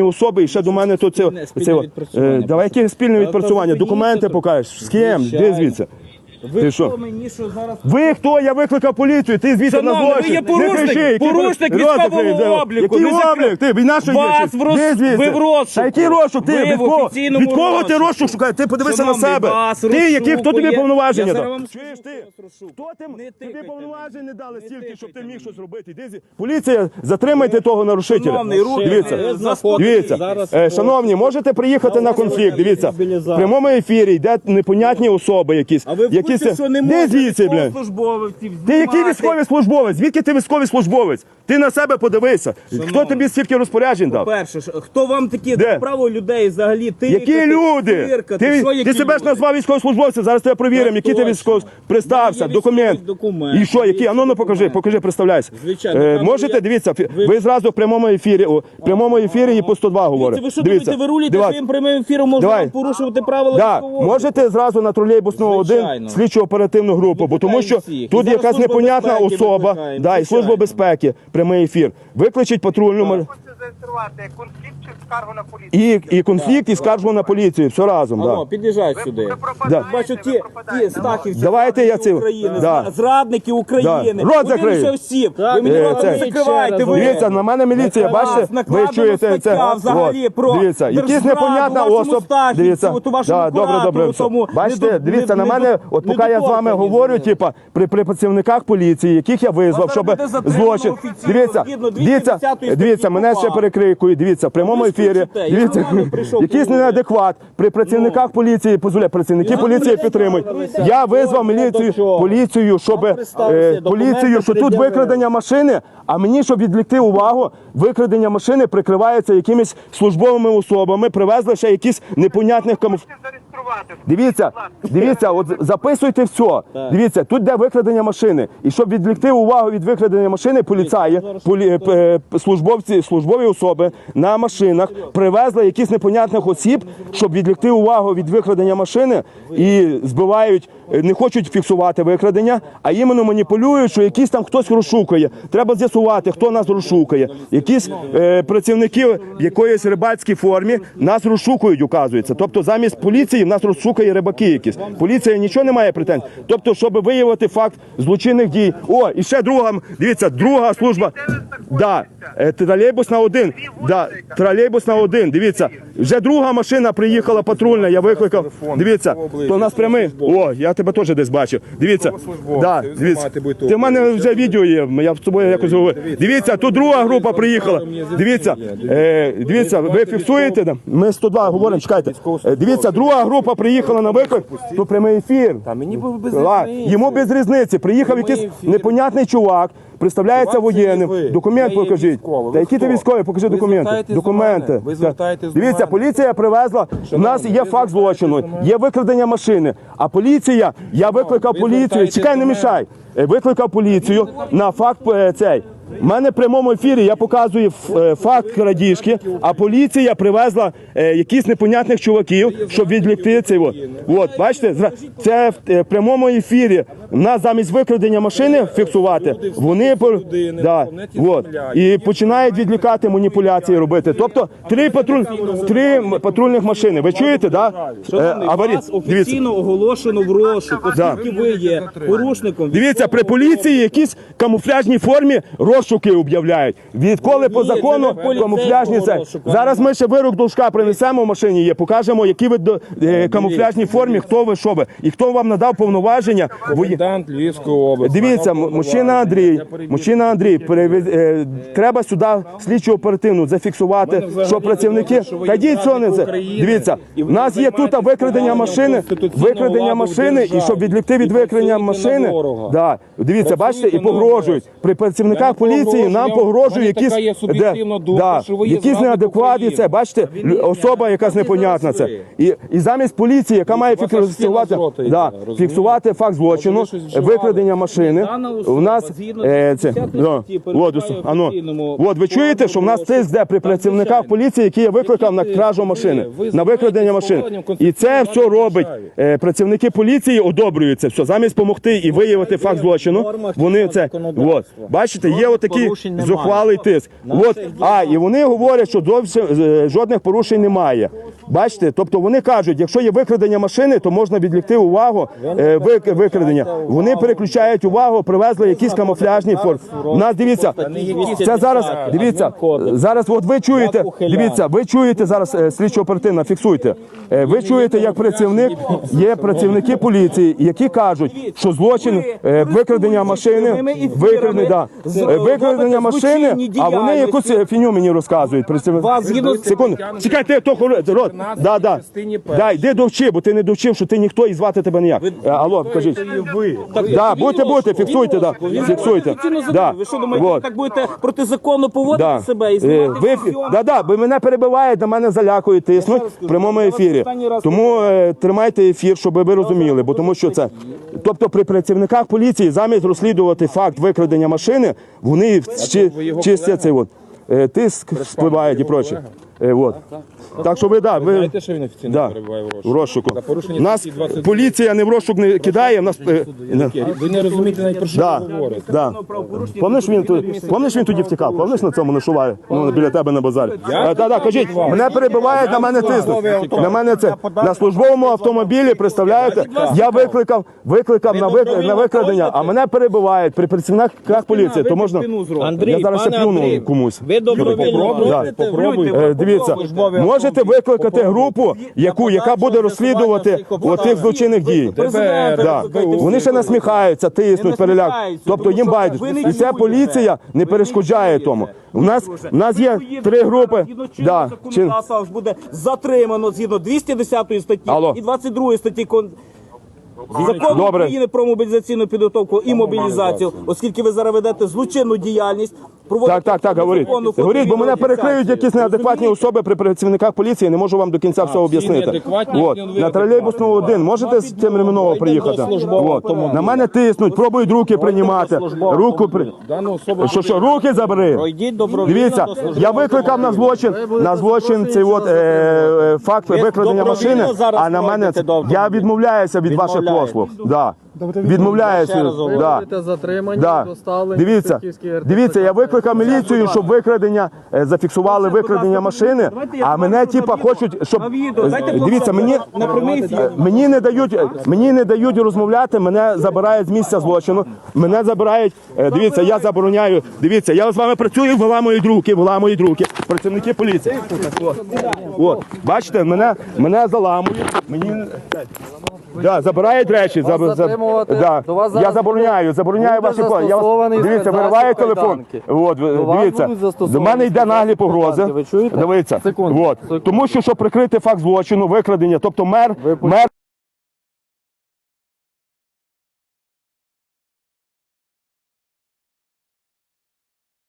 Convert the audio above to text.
особи, і ще до мене тут це, це, е, давай яке спільне відпрацювання, документи покажеш. З ким? Де звідси? Ви Ти хто мені що зараз Ви хто? Я викликав поліцію, ти звідси на Шановний, злочин. ви є Не порушник, кричи, який порушник рот військового обліку. Який Не облік? Ти від нашої Вас в роз- Де звідси? ви в розшуку. Та який розшук? Ти Ви від в кого? офіційному Від кого ти розшуку. розшук шукаєш? Ти подивися Шановний, на себе. вас Ти який? Хто тобі розшукує. повноваження Я дав? вам Чуєш скажу, ти? вас. Хто ти? Не Тобі тикайте повноважень не дали Не стільки, щоб ти тикайте міг мені. щось робити. Іди Поліція, затримайте того нарушителя. Шановний, руки Дивіться. не. Дивіться, Зараз Е, шановні, можете приїхати на конфлікт. Дивіться, в прямому ефірі йде непонятні особи якісь. А ви в якісь. що не Де можна звідси, блядь? Ти який військовий службовець? Звідки ти військовий службовець? Ти на себе подивися. Хто тобі стільки розпоряджень дав? Перше, хто вам такі право людей взагалі ти Які люди? Ти, ти, себе ж назвав військовослужбовцем, зараз тебе провіримо, перевіримо, який ти точно. військовий пристався, документ. документ. І що, який? А ну, ну покажи, покажи, представляйся. Звичайно, Е, можете, я- дивіться, ви- ви зразу в прямому ефірі, у прямому ефірі і по 102 говорите. Ви що думаєте, ви руліте дивіться. своїм прямим ефіром можна порушувати правила військового? можете зразу на тролейбусну один слідчо оперативну групу, бо тому що всіх. тут якась непонятна особа, викликаємо, да, і служба безпеки, прямий ефір. Викличіть патрульну. мар- зареєструвати конфлікт чи скаргу на поліцію? і, і конфлікт, і скаржу на поліцію. Все разом. Алло, Да. під'їжджай сюди. Ви пропадаєте, Бачу, ви ті, ті стахівці, Давайте я зрадники цим- України, Да. зра- зрадники України. Да. Рот закрий. всім. Ви мені Е, рот це- не закривайте. ви. Дивіться, на мене міліція, вас бачите, ви накладено чуєте це. взагалі От, про Дивіться, якісь держзраду, непонятна вашому. Стахівцю, Дивіться, от у вашому да, добре, добре. все. тому Бачите, дивіться на мене, от поки я з вами недоторкані говорю, типа, при, при працівниках поліції, яких я визвав, Вас щоб буде затримано злочин. офіційно, Дивіться, згідно дивіться, 210 дивіться, мене ще КУпА. перекрикують, дивіться, в прямому ефірі. кричите, я Дивіться, якийсь неадекват. При працівниках поліції, позволяє, працівники поліції підтримують. Я визвав міліцію, поліцію, щоб е, поліцію, що тут викрадення машини, а мені, щоб відвлекти увагу, викрадення машини прикривається якимись службовими особами, привезли ще якісь непонятних камуф... Зареєструвати? Дивіться, дивіться, от записуйте все. Дивіться, тут де викрадення машини. І щоб відвлекти увагу від викрадення машини, поліцаї, полі, е, службовці, службові особи на машинах привезли якісь непонятних осіб, щоб відвлекти увагу від викрадення машини і збивають, не хочуть фіксувати викрадення, а іменно маніпулюють, що якийсь там хтось розшукує. Треба з'ясувати, хто нас розшукує. Якісь е, працівники в якоїсь рибацькій формі нас розшукують, указується. Тобто замість поліції нас розшукає рибаки якісь. Поліція нічого не має претензій. Тобто, щоб виявити факт злочинних дій. О, і ще друга, дивіться, друга служба. Да, е, тролейбус на один. Да, тролейбус на один. Дивіться, вже друга машина приїхала патрульна. Я викликав. Дивіться, то у нас прямий. О, я тебе теж десь бачив. Дивіться, да, дивіться. Ти в мене вже відео є. Я з тобою якось говорю. Дивіться, тут друга група приїхала. Дивіться, е, дивіться, ви фіксуєте? да? Ми 102 говоримо, чекайте. Е, Дивіться, друга група приїхала на виклик. Тут прямий ефір. Та мені без йому без різниці. Приїхав якийсь непонятний чувак, представляється Чувак, це є воєнним. Документ Я є покажіть. військовий. Та Ви які ти хто? військові? Покажи Ви документи. звертаєтесь до Документи. Ви звертаєтесь до Дивіться, мене. поліція привезла. У нас є факт злочину, є викрадення машини. А поліція, я викликав ви поліцію. звертаєтесь Чекай, не мене. мішай. Е, Викликав поліцію на факт е, цей. У мене в прямому ефірі я показую ф- е, факт крадіжки, а поліція привезла е, якісь непонятних чуваків, щоб відвлекти цей. От, от бачите, зра- це в е, прямому ефірі. Нас замість викрадення машини фіксувати, вони по- да, от, і починають відлікати маніпуляції робити. Тобто три патруль, три м- патрульних машини. Ви чуєте, да? Е, Шановний, аварій- вас Дивіться. офіційно оголошено в розшук, Да. оскільки ви є порушником. Дивіться, при поліції якісь камуфляжній формі розшуки об'являють. Відколи по Ні, закону не поліцейського камуфляжні це. розшуку. Зараз ми ще вирок должка принесемо в машині. Є покажемо, які ви до- е, камуфляжній формі, хто ви, що ви, і хто вам надав повноваження. Вої- Комендант Львівської області. Дивіться, мужчина Андрій, мужчина Андрій, перевез- е, треба сюди слідчу оперативну зафіксувати, що працівники. Та йдіть, що не це. Дивіться, в нас є тут викрадення машини, викрадення машини, і щоб відлікти від викрадення машини, да, дивіться, бачите, і погрожують. При працівниках поліції нам погрожують якісь, де- да, якісь неадекватні це, бачите, особа якась непонятна це. І, і замість поліції, яка має фіксувати, да, фіксувати факт злочину, щось вживали. викрадення машини. Дана особа, У нас згідно е, це 60 ну, статті, от, в ано, офіційному от ви чуєте, що в нас тиск де при працівниках звичайно. поліції, які я викликав на кражу ви- машини, ви на викрадення займаєтесь машин. поволенням І це все робить е, працівники поліції, одобрюються все замість допомогти і виявити факт злочину. нормах Вони чинного це законодавства. от бачите, є Жодних отакий порушень немає. зухвалий тиск. От а і вони говорять, що зовсім е, жодних порушень немає. Бачите, тобто вони кажуть, якщо є викрадення машини, то можна відлікти увагу е, викрадення. Вони переключають увагу, привезли якісь камуфляжні форми. У нас дивіться, це зараз. Дивіться, е, зараз. От ви чуєте, дивіться, ви чуєте зараз е, слідчого слідчо-оперативно, фіксуйте. Е, ви чуєте, як працівник є працівники поліції, які кажуть, що злочин викрадення машини, викрадення, да, викрадення машини, а вони якусь фіню мені розказують. працівники. Секунду, чекайте, то рот. 16 да, да. частині першій. Да, йди довчи, бо ти не довчив, що ти ніхто і звати тебе ніяк. Ви- Е, Алло, кажіть. Ви. Так, Да, будете, будете, фіксуйте, да, фіксуйте. Да. Ви що думаєте, Вот. так будете протизаконно поводити Да. себе і е, знімати? Ви, всі- да, да, ви мене перебиваєте, на мене залякують, тиснуть в прямому ефірі. Тому е, тримайте ефір, щоб ви розуміли, бо тому що це. Тобто при працівниках поліції замість розслідувати факт викрадення машини, вони в- чи, його чистять цей от. Е, тиск впливають і проче. Е, от. Так що ви, да, ви, Знаєте, що він офіційно да, перебуває в в розшуку? розшуку. За порушення Нас статті 22. поліція не в розшук не кидає, в нас... е, не. Ви не розумієте навіть про що Да, ви говорите. да. Помниш він тут, помниш він тоді втікав? Помниш на цьому нашуває? Ну, біля тебе на базарі. Так, так, кажіть, мене перебивають, на мене тиснуть. На мене це на службовому автомобілі, представляєте? Я викликав, викликав на вик- на викрадення, а мене перебивають при працівниках поліції. То можна Андрій, я зараз ще пане плюну Андрій, комусь. Ви добровільно Попробуй, Е, люди, Дивіться, можете викликати групу, яку яка буде розслідувати отих злочинних дій. Да. Вони ще насміхаються, тиснуть, переляк. Тобто їм що байдуже. І ця поліція не перешкоджає тому. У нас, у нас є три групи. Да. чин- буде затримано згідно 210 статті Алло. і 22 статті кон... Закону Добре. України про мобілізаційну підготовку і мобілізацію, оскільки ви зараз ведете злочинну діяльність, проводите Так, так, так, говоріть. Говоріть, бо мене перекриють якісь неадекватні особи при працівниках поліції, не можу вам до кінця все об'яснити. От. На тролейбусному один можете з цим Реміново приїхати? От. На мене тиснуть, пробують руки приймати. Руку при... Що, що, руки забери? Дивіться, я викликав на злочин, на злочин цей от, е, е, факт викрадення машини, зараз а на мене я відмовляюся від ваших послуг. Да. Раз. Да. Затримані, Да. доставлені Дивіться, дивіться, я викликав міліцію, щоб викрадення е, зафіксували викрадення машини, а мене типа хочуть, щоб Е, дивіться, мені на мені не дають, мені не дають розмовляти. Мене забирають з місця злочину. Мене забирають. е, Дивіться, я забороняю. Дивіться, я з вами працюю, виламують руки, виламують руки. Працівники поліції. От, бачите, мене мене заламують. Мені Да, забирають речі, заб- заб- затримувати? да. До вас Я зараз забороняю, забороняю буде ваші. Я вас застосований дивіться, вириває вириваю телефон. кайданки. От, ви- До вас дивіться, будуть до мене йде наглі погрози. кайданки. Ви чуєте? Дивіться, Секунду, от. секунду. тому що щоб прикрити факт злочину, викрадення, тобто мер, мер